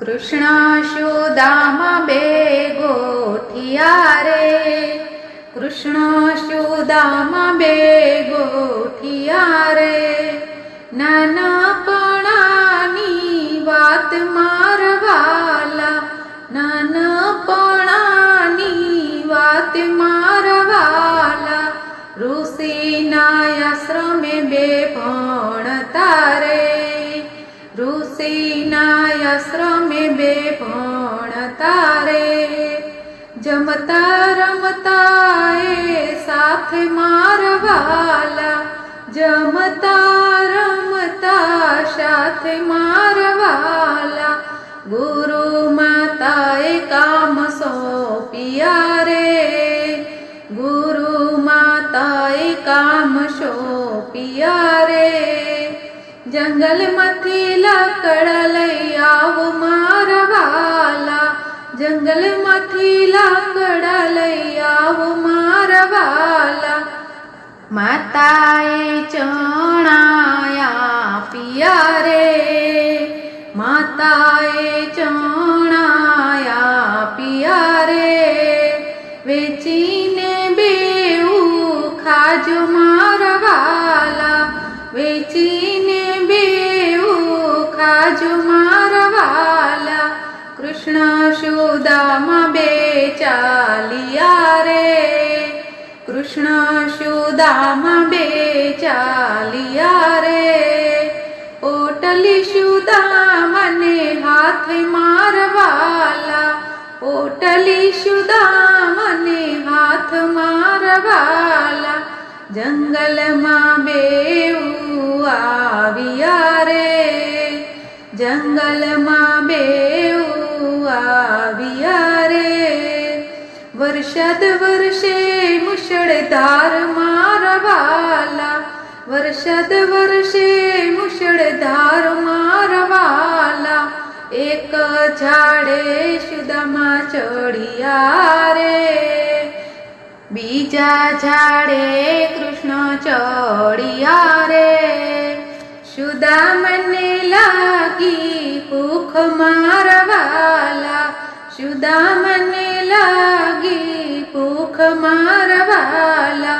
કૃષ્ણ સુદામા બે ગોઠિયા રે. કૃષ્ણ સુદામા બે ગોઠિયા રે. નાનાપણાની વાત મારવાલા, નાનાપણાની વાત મારવાલા ઋષિના આશ્રમે બે ભણતા રે ઋષિના આશ્રમે બે ભણતા રે જમતા રમતા એ સાથે મારવાલા જમતા રમતા સાથે મારવાલા ગુરુ માતાએ કામ સોંપ્યા રે જંગલમાંથી લાકડા લઈ આવો મારવાલા જંગલમાંથી લાકડા લઈ આવો મારવાલા માતાએ ચણાયા પિયા રે. માતાએ ચણાયા પિયા રે. વેચીને બેવું ખાજો બેવું ખાજો મારવાલા, કૃષ્ણ સુદામાં બે ચાલિયા રે. કૃષ્ણ સુદામાં બે ચાલિયા રે. ઓટલી સુદામને હાથ મારવાલા, ઓટલી સુદામને હાથ મારવાલા, જંગલમાં બેઉ આવ્યા રે. જંગલમાં બેવું આવ્યા રે. વરસાદ વર્ષે મુશળધાર મારવાલા. વરસાદ વર્ષે મુશળધાર મારવાલા. એક ઝાડે સુદામાં ચડિયા રે. બીજા ઝાડે કૃષ્ણ ચડિયા રે સુદામને લાગી ભૂખ મારવાલા સુદામને લાગી ભૂખ મારવાલા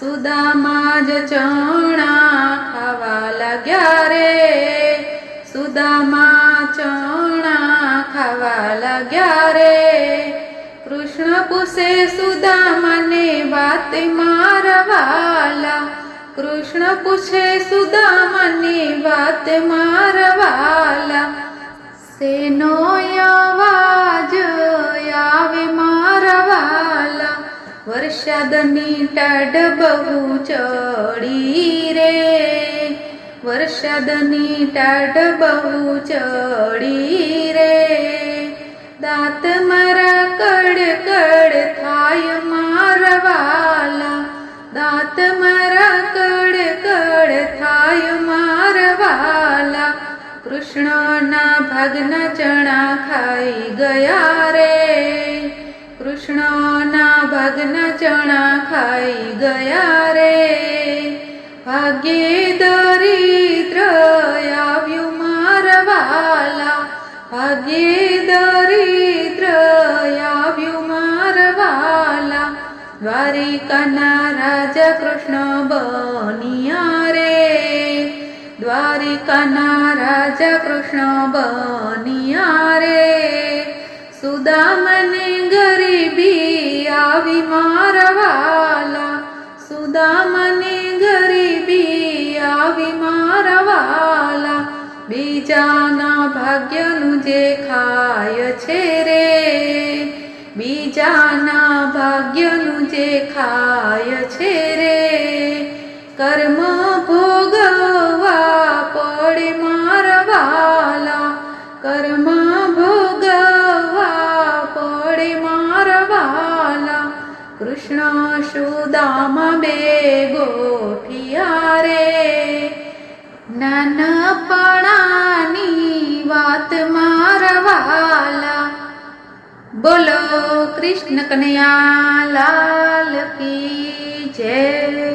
સુદામા જ ચણા ખાવા લાગ્યા રે સુદામા ચણા ખાવા લાગ્યા રે કૃષ્ણ પૂછે સુદામાને વાત મારવાલા કૃષ્ણ પૂછે, સુદામની વાત મારવાલા? સેનો અવાજ આવે મારવાલા? વરસાદની ટાઢ બહુ ચડી રે. વરસાદની ટાઢ બહુ ચડી રે. દાંત મારા કડ કડ થાય મારવાલા. દાંત કૃષ્ણના ભાગના ચણા ખાઈ ગયા રે. કૃષ્ણના ભાગના ચણા ખાઈ ગયા રે. ભાગ્યે દરિદ્ર આવ્યું મારવાલા. ભાગ્યે દરિદ્ર આવ્યું મારવાલા. દ્વારિકાના રાજા કૃષ્ણ બનિયા દ્વારિકાના રાજા કૃષ્ણ બનિયા રે. સુદામને ગરીબી આવી મારવાલા. સુદામને ગરીબી આવી મારવાલા. બીજાના ભાગ્યનું જે ખાય છે રે. બીજાના ભાગ્યનું જે ખાય છે રે. કર્મ સુદામા બે ગોઠિયા રે. નાનપણાની વાત મારવાલા. બોલો કૃષ્ણ કનૈયા લાલ કી જય.